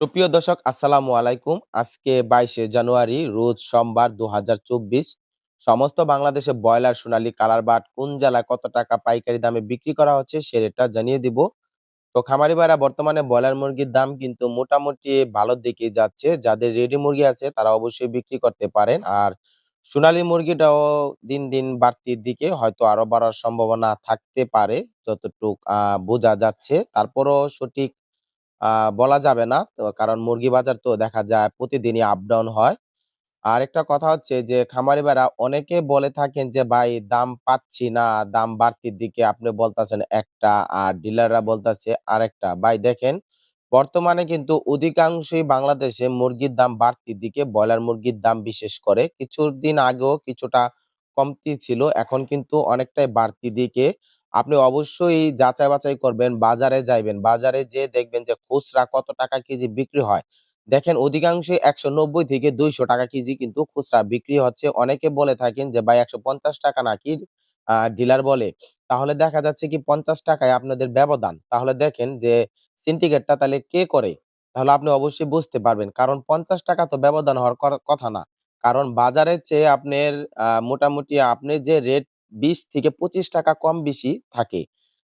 সুপ্রিয় দর্শক, আসসালামু আলাইকুম। আজকে বাইশে জানুয়ারি, রোজ সোমবার দু সমস্ত বাংলাদেশে ব্রয়লার, সোনালী কালার বাট কোন জেলায় কত টাকা পাইকারি দামে বিক্রি করা হচ্ছে সে রেটটা জানিয়ে দিব। তো খামারি ভাইরা বর্তমানে ব্রয়লার মুরগির দাম কিন্তু মোটামুটি ভালোর দিকে যাচ্ছে। যাদের রেডি মুরগি আছে তারা অবশ্যই বিক্রি করতে পারেন। আর সোনালী মুরগিটাও দিন দিন বাড়তির দিকে হয়তো আরও বাড়ার সম্ভাবনা থাকতে পারে, যতটুক বোঝা যাচ্ছে। তারপরও সঠিক বলা যাবে না। তো কারণ মুরগি বাজার তো দেখা যায় প্রতিদিনই আপ ডাউন হয়। আর একটা কথা হচ্ছে যে খামারি ভাইরা অনেকে বলে থাকেন যে, "ভাই দাম পাচ্ছি না, দাম বাড়তির দিকে।" আপনি বলতাছেন একটা আর ডিলাররা বলতাছে আরেকটা। ভাই দেখেন, বর্তমানে কিন্তু অধিকাংশই বাংলাদেশে মুরগির দাম বাড়তির দিকে, ব্রয়লার মুরগির দাম বিশেষ করে। কিছুদিন আগেও কিছুটা কমতি ছিল, এখন কিন্তু অনেকটাই বাড়তি দিকে। আপনি অবশ্যই যাচাই-বাছাই করবেন, বাজারে যাইবেন। বাজারে যেয়ে দেখবেন যে খুচরা কত টাকা কেজি বিক্রি হয়। দেখেন অধিকাংশই ৳১৯০ থেকে ৳২০০ কেজি কিন্তু খুচরা বিক্রি হচ্ছে। অনেকে বলে থাকেন যে ভাই ৳১৫০ নাকি আ ডিলার বলে। তাহলে দেখা যাচ্ছে কি পঞ্চাশ টাকায় আপনাদের ব্যবধান। তাহলে দেখেন যে সিন্ডিকেটটা তাহলে কে করে? তাহলে আপনি অবশ্যই বুঝতে পারবেন। কারণ ৳৫০ তো ব্যবধান হওয়ার কথা না। কারণ বাজারের চেয়ে আপনার মোটামুটি আপনি যে রেট ৳২০-৳২৫ কম বেশি থাকে।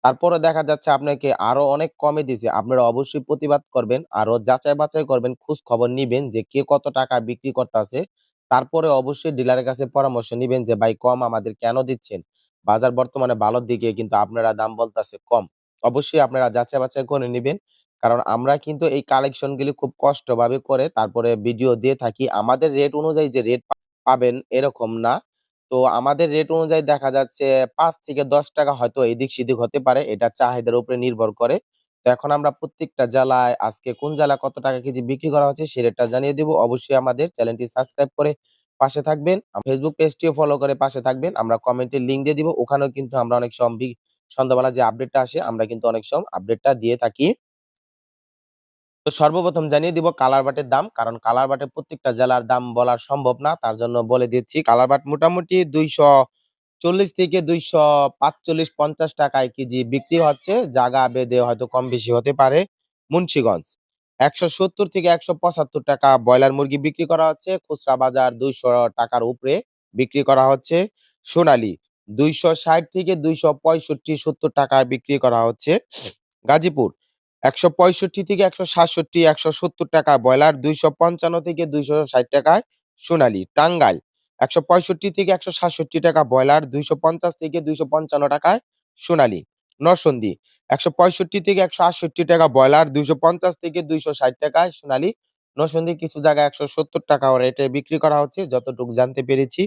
তারপরে দেখা যাচ্ছে আপনাকে আরও অনেক কমে দিছে। আপনারা অবশ্যই প্রতিবাদ করবেন। আরও যাচাই-বাছাই করবেন, খোঁজ খবর নিবেন যে কে কত টাকা বিক্রি করতাছে। তারপরে অবশ্যই ডিলারের কাছে পরামর্শ নিবেন যে, "ভাই কম আমাদের কেন দিচ্ছেন? বাজার বর্তমানে ভালোর দিকে কিন্তু আপনারা দাম বলতাছে কম।" অবশ্যই আপনারা যাচাই-বাছাই করে নিবেন। কারণ আমরা কিন্তু এই কালেকশন গুলি খুব কষ্টভাবে করে তারপরে ভিডিও দিয়ে থাকি। আমাদের রেট অনুযায়ী যে রেট পাবেন এরকম না। তো আমাদের রেট অনুযায়ী দেখা যাচ্ছে ৳৫-১০ হয়তো এদিক-সেদিক হতে পারে। এটা চাহিদার উপরে নির্ভর করে। তো এখন আমরা প্রত্যেকটা জেলায় আজকে কোন জেলায় কত টাকা কেজি বিক্রি করা হচ্ছে সে রেটটা জানিয়ে দিব। অবশ্যই আমাদের চ্যানেলটি সাবস্ক্রাইব করে পাশে থাকবেন। ফেসবুক পেজটিও ফলো করে পাশে থাকবেন। আমরা কমেন্টে লিঙ্ক দিয়ে দিব। ওখানেও কিন্তু আমরা অনেক সময় সন্ধ্যাবেলা যে আপডেটটা আসে, আমরা কিন্তু অনেক সময় আপডেটটা দিয়ে থাকি। তো সর্বপ্রথম জানিয়ে দিব কালার বাটের দাম। কারণ কালার বাটের প্রত্যেকটা জেলার দাম বলা সম্ভব না। তার জন্য বলে দিচ্ছি। কালার বাট মোটামুটি ২৪০ থেকে ২৪৫-৫০ টাকায় কেজি বিক্রি হচ্ছে। জায়গা ভেদে হয়তো কম বেশি হতে পারে। মুন্সিগঞ্জ ১৭০ থেকে ৳১৭৫ ব্রয়লার মুরগি বিক্রি করা হচ্ছে। খুচরা বাজার দুইশো টাকার উপরে বিক্রি করা হচ্ছে। সোনালী ২৬০ থেকে ৳২৬৫-৭০ টাকায় বিক্রি করা হচ্ছে। গাজীপুর ১৬৫ থেকে ১৬৭, ৳১৭০ ব্রয়লার ২৫৫ থেকে ৳২৬০ সোনালি টাঙ্গাইল ১৬৫ থেকে ৳১৬৭ ব্রয়লার ২৫০ থেকে দুইশো ৳২৫৫ সোনালী। নরসিংদী ১৬৫ থেকে ৳১৬৮ ব্রয়লার ২৫০ থেকে ৳২৬০ সোনালি নরসিংদী কিছু জায়গায় ৳১৭০ রেটে বিক্রি করা হচ্ছে যতটুকু জানতে পেরেছি।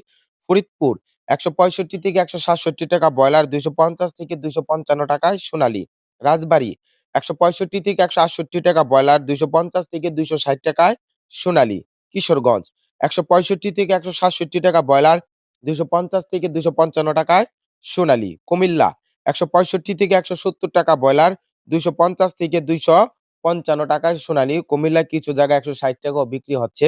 ফরিদপুর ১৬৫ থেকে ৳১৬৭ ব্রয়লার ২৫০ থেকে ৳২৫৫ সোনালি রাজবাড়ী ১৬৫ থেকে ৳১৬৮ ব্রয়লার ২৫০ থেকে ৳২৬০ সোনালী। কিশোরগঞ্জ ১৬৫ থেকে ৳১৬৭ ব্রয়লার ২৫০ থেকে ৳২৫৫ সোনালী। কুমিল্লা ১৬৫ থেকে ৳১৭০ ব্রয়লার ২৫০ থেকে ৳২৫৫ সোনালী। কুমিল্লায় কিছু জায়গায় ৳১৬০ ও বিক্রি হচ্ছে।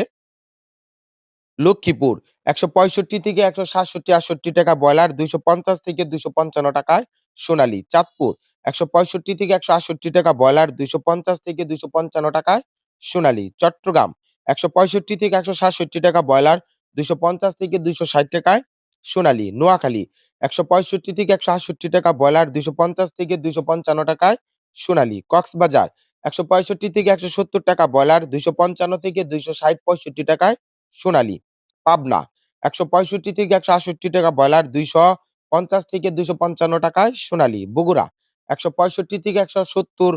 লক্ষ্মীপুর ১৬৫ থেকে ৳১৬৭-৬৮ ব্রয়লার ২৫০ থেকে ৳২৫৫ সোনালী। চাঁদপুর ১৬৫ থেকে ৳১৬৮ ব্রয়লার ২৫০ থেকে ৳২৫৫ সোনালী। চট্টগ্রাম ১৬৫ থেকে ৳১৬৭ ব্রয়লার ২৫০ থেকে ৳২৬০ সোনালী। নোয়াখালী ১৬৫ থেকে ৳১৬৮ ব্রয়লার ২৫০ থেকে ৳২৫৫ সোনালী। কক্সবাজার ১৬৫ থেকে ৳১৭০ ব্রয়লার ২৫৫ থেকে ৳২৬০-৬৫ সোনালী। পাবনা ১৬৫ থেকে ৳১৬৮ ব্রয়লার ২৫০ থেকে ৳২৫৫ সোনালী। বগুড়া ১৬৫ থেকে ৳১৭০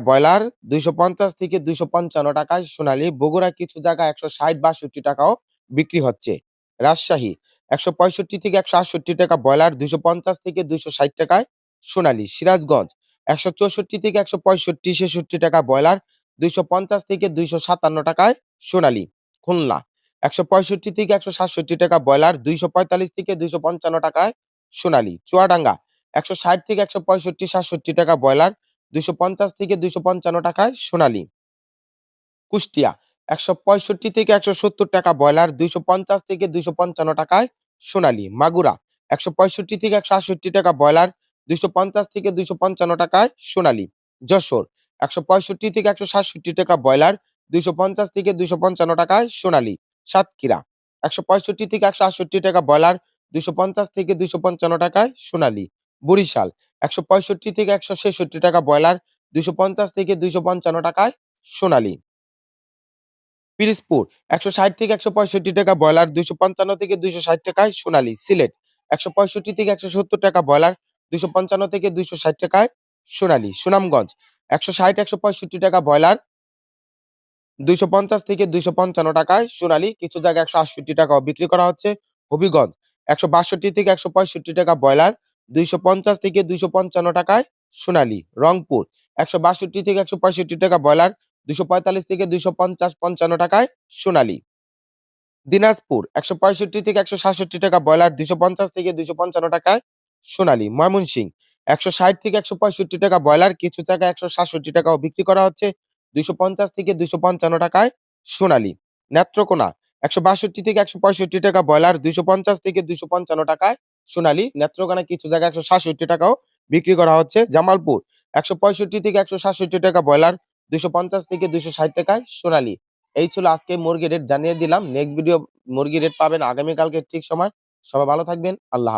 ব্রয়লার ২৫০ থেকে ৳২৫৫ সোনালী। বগুড়ায় কিছু জায়গায় ৳১৬০-৬২ ও বিক্রি হচ্ছে। রাজশাহী ১৬৫ থেকে ৳১৬৮ ব্রয়লার ২৫০ থেকে ৳২৬০ সোনালী। সিরাজগঞ্জ ১৬৪ থেকে ৳১৬৫-৬৬ ব্রয়লার ২৫০ থেকে ৳২৫৭ সোনালী। খুলনা ১৬৫ থেকে ৳১৬৭ ব্রয়লার ২৪৫ থেকে ৳২৫৫ সোনালী। চুয়াডাঙ্গা ১৬০ থেকে ৳১৬৫-৬৭ ব্রয়লার ২৫০ থেকে ৳২৫৫ সোনালী। কুষ্টিয়া ১৬৫ থেকে ৳১৭০ ব্রয়লার ২৫০ থেকে ৳২৫৫ সোনালী। মাগুরা ১৬৫ থেকে ৳১৬৮ ব্রয়লার ২৫০ থেকে ৳২৫৫ সোনালী। যশোর, একশো পঁয়ষট্টি থেকে একশো সাতষট্টি টাকা ব্রয়লার দুইশো পঞ্চাশ থেকে দুইশো পঞ্চান্ন টাকায় সোনালী সাতক্ষীরা, একশো পঁয়ষট্টি থেকে একশো আটষট্টি টাকা ব্রয়লার দুইশো পঞ্চাশ থেকে দুইশো পঞ্চান্ন টাকায় সোনালী বরিশাল। একশো পঁয়ষট্টি থেকে একশো ছেষট্টি টাকা ব্রয়লার দুইশো পঞ্চাশ থেকে দুইশো পঞ্চান্ন টাকায় সোনালী। পিরিজপুর, একশো ষাট থেকে একশো পঁয়ষট্টি টাকা ব্রয়লার দুইশো পঞ্চান্ন থেকে দুইশো ষাট টাকায় সোনালী। সিলেট, একশো পঁয়ষট্টি থেকে একশো সত্তর টাকা ব্রয়লার দুইশো পঞ্চান্ন থেকে দুইশো ষাট টাকায় সোনালী। সুনামগঞ্জ, একশো ষাট, একশো পঁয়ষট্টি টাকা ব্রয়লার দুইশো পঞ্চাশ থেকে দুইশো পঞ্চান্ন টাকায় সোনালী। কিছু জায়গায় একশো আটষট্টি টাকাও বিক্রি করা হচ্ছে। হবিগঞ্জ, একশো বাষট্টি থেকে একশো পঁয়ষট্টি টাকা ব্রয়লার দুইশো পঞ্চাশ থেকে দুইশো পঞ্চান্ন টাকায় সোনালী, রংপুর। একশো বাষট্টি থেকে একশো পঁয়ষট্টি টাকা ব্রয়লার, দুইশো পঁয়তাল্লিশ থেকে দুইশো পঞ্চাশ পঞ্চান্ন টাকায় সোনালী। দিনাজপুর, একশো পঁয়ষট্টি থেকে একশো সাতষট্টি টাকা ব্রয়লার, দুইশো পঞ্চাশ থেকে দুইশো পঞ্চান্ন টাকায় সোনালী। ময়মনসিং একশো ষাট থেকে একশো পঁয়ষট্টি টাকা ব্রয়লার, কিছু জায়গায় একশো সাতষট্টি টাকাও বিক্রি করা হচ্ছে, দুইশো পঞ্চাশ থেকে দুইশো পঞ্চান্ন টাকায় সোনালী। নেত্রকোনা, একশো বাষট্টি থেকে একশো পঁয়ষট্টি টাকা ব্রয়লার, দুইশো পঞ্চাশ থেকে দুইশো পঞ্চান্ন টাকায় সোনালী, নেত্রকোনা কিছু জায়গায় একশো সাতষট্টি টাকাও বিক্রি করা হচ্ছে। জামালপুর, একশো পঁয়ষট্টি থেকে একশো সাতষট্টি টাকা ব্রয়লার, দুশো পঞ্চাশ থেকে দুশো ষাট টাকায় সোনালি। এই ছিল আজকে মুরগি রেট জানিয়ে দিলাম। নেক্সট ভিডিও মুরগি রেট পাবেন আগামীকালকে ঠিক সময়। সবাই ভালো থাকবেন। আল্লাহ।